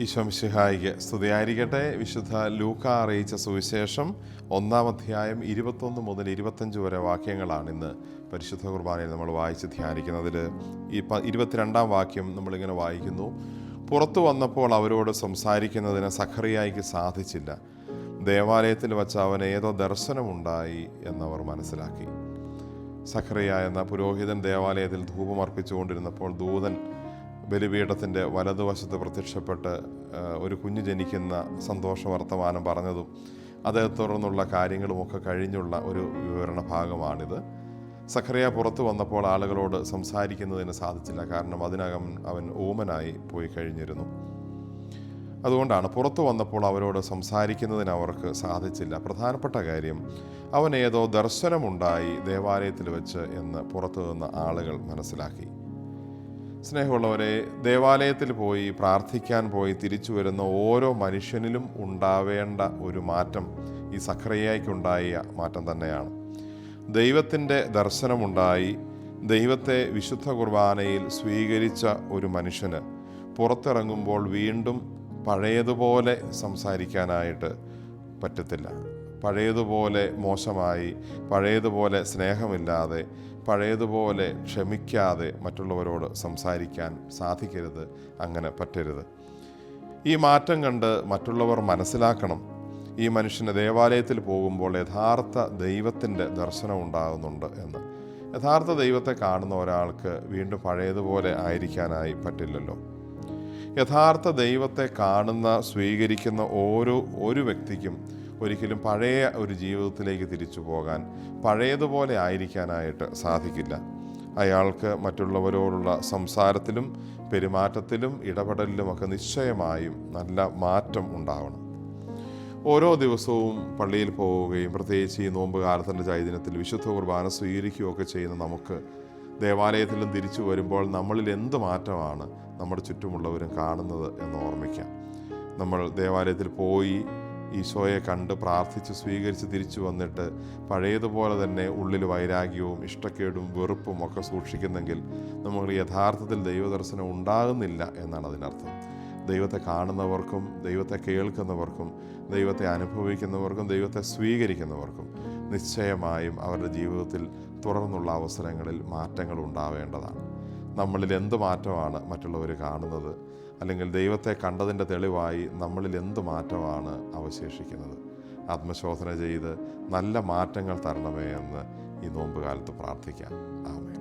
ഈശോമിശിഹായിക്ക് സ്തുതിയായിരിക്കട്ടെ. വിശുദ്ധ ലൂക്ക അറിയിച്ച സുവിശേഷം ഒന്നാം അധ്യായം ഇരുപത്തൊന്ന് മുതൽ ഇരുപത്തഞ്ച് വരെ വാക്യങ്ങളാണ് ഇന്ന് പരിശുദ്ധ കുർബാനയിൽ നമ്മൾ വായിച്ച് ധ്യാനിക്കുന്നതിൽ. ഈ ഇരുപത്തിരണ്ടാം വാക്യം നമ്മളിങ്ങനെ വായിക്കുന്നു. പുറത്തു വന്നപ്പോൾ അവരോട് സംസാരിക്കുന്നതിന് സഖറിയായിക്ക് സാധിച്ചില്ല. ദേവാലയത്തിൽ വച്ച് അവന് ഏതോ ദർശനമുണ്ടായി എന്നവർ മനസ്സിലാക്കി. സഖറിയ എന്ന പുരോഹിതൻ ദേവാലയത്തിൽ ധൂപമർപ്പിച്ചുകൊണ്ടിരുന്നപ്പോൾ ദൂതൻ ബലിപീഠത്തിന്റെ വലതുവശത്ത് പ്രത്യക്ഷപ്പെട്ട് ഒരു കുഞ്ഞ് ജനിക്കുന്ന സന്തോഷ വർത്തമാനം പറഞ്ഞതും അതേ തുടർന്നുള്ള കാര്യങ്ങളുമൊക്കെ കഴിഞ്ഞുള്ള ഒരു വിവരണ ഭാഗമാണിത്. സഖറിയ പുറത്തു വന്നപ്പോൾ ആളുകളോട് സംസാരിക്കുന്നതിന് സാധിച്ചില്ല. കാരണം അതിനകം അവൻ ഊമനായി പോയി കഴിഞ്ഞിരുന്നു. അതുകൊണ്ടാണ് പുറത്തു വന്നപ്പോൾ അവരോട് സംസാരിക്കുന്നതിന് അവർക്ക് സാധിച്ചില്ല. പ്രധാനപ്പെട്ട കാര്യം അവൻ ഏതോ ദർശനമുണ്ടായി ദേവാലയത്തിൽ വെച്ച് എന്ന് പുറത്തു നിന്ന് ആളുകൾ മനസ്സിലാക്കി. സ്നേഹമുള്ളവരെ ദേവാലയത്തിൽ പോയി പ്രാർത്ഥിക്കാൻ പോയി തിരിച്ചു വരുന്ന ഓരോ മനുഷ്യനിലും ഉണ്ടാവേണ്ട ഒരു മാറ്റം ഈ സഖറിയായിക്കുണ്ടായ മാറ്റം തന്നെയാണ്. ദൈവത്തിന്റെ ദർശനമുണ്ടായി. ദൈവത്തെ വിശുദ്ധ കുർബാനയിൽ സ്വീകരിച്ച ഒരു മനുഷ്യന് പുറത്തിറങ്ങുമ്പോൾ വീണ്ടും പഴയതുപോലെ സംസാരിക്കാനായിട്ട് പറ്റത്തില്ല. പഴയതുപോലെ മോശമായി പഴയതുപോലെ സ്നേഹമില്ലാതെ പഴയതുപോലെ ക്ഷമിക്കാതെ മറ്റുള്ളവരോട് സംസാരിക്കാൻ സാധിക്കരുത് അങ്ങനെ പറ്റരുത്. ഈ മാറ്റം കണ്ട് മറ്റുള്ളവർ മനസ്സിലാക്കണം. ഈ മനുഷ്യന് ദേവാലയത്തിൽ പോകുമ്പോൾ യഥാർത്ഥ ദൈവത്തിന്റെ ദർശനം ഉണ്ടാകുന്നുണ്ട് എന്ന്. യഥാർത്ഥ ദൈവത്തെ കാണുന്ന ഒരാൾക്ക് വീണ്ടും പഴയതുപോലെ ആയിരിക്കാനായി പറ്റില്ലല്ലോ. യഥാർത്ഥ ദൈവത്തെ കാണുന്ന സ്വീകരിക്കുന്ന ഓരോ ഒരു വ്യക്തിക്കും ഒരിക്കലും പഴയ ഒരു ജീവിതത്തിലേക്ക് തിരിച്ചു പോകാൻ പഴയതുപോലെ ആയിരിക്കാനായിട്ട് സാധിക്കില്ല. അയാൾക്ക് മറ്റുള്ളവരോടുള്ള സംസാരത്തിലും പെരുമാറ്റത്തിലും ഇടപെടലിലുമൊക്കെ നിശ്ചയമായും നല്ല മാറ്റം ഉണ്ടാവണം. ഓരോ ദിവസവും പള്ളിയിൽ പോവുകയും പ്രത്യേകിച്ച് ഈ നോമ്പ് കാലത്തിന്റെ ചൈതന്യത്തിൽ വിശുദ്ധ കുർബാന സ്വീകരിക്കുകയൊക്കെ ചെയ്യുന്ന നമുക്ക് ദേവാലയത്തിലും തിരിച്ചു വരുമ്പോൾ നമ്മളിൽ എന്ത് മാറ്റമാണ് നമ്മുടെ ചുറ്റുമുള്ളവരും കാണുന്നത് എന്ന് ഓർമ്മിക്കാം. നമ്മൾ ദേവാലയത്തിൽ പോയി ഈശോയെ കണ്ട് പ്രാർത്ഥിച്ച് സ്വീകരിച്ച് തിരിച്ചു വന്നിട്ട് പഴയതുപോലെ തന്നെ ഉള്ളിൽ വൈരാഗ്യവും ഇഷ്ടക്കേടും വെറുപ്പും ഒക്കെ സൂക്ഷിക്കുന്നെങ്കിൽ നമ്മൾ യഥാർത്ഥത്തിൽ ദൈവദർശനം ഉണ്ടാകുന്നില്ല എന്നാണ് അതിനർത്ഥം. ദൈവത്തെ കാണുന്നവർക്കും ദൈവത്തെ കേൾക്കുന്നവർക്കും ദൈവത്തെ അനുഭവിക്കുന്നവർക്കും ദൈവത്തെ സ്വീകരിക്കുന്നവർക്കും നിശ്ചയമായും അവരുടെ ജീവിതത്തിൽ തുടർന്നുള്ള അവസരങ്ങളിൽ മാറ്റങ്ങൾ ഉണ്ടാവേണ്ടതാണ്. നമ്മളിൽ എന്ത് മാറ്റമാണ് മറ്റുള്ളവർ കാണുന്നത്? അല്ലെങ്കിൽ ദൈവത്തെ കണ്ടതിന്റെ തെളിവായി നമ്മളിൽ എന്ത് മാറ്റമാണ് അവശേഷിക്കുന്നത്? ആത്മശോധന ചെയ്ത് നല്ല മാറ്റങ്ങൾ തരണമേ എന്ന് ഈ നോമ്പ് കാലത്ത് പ്രാർത്ഥിക്കാം. ആമേ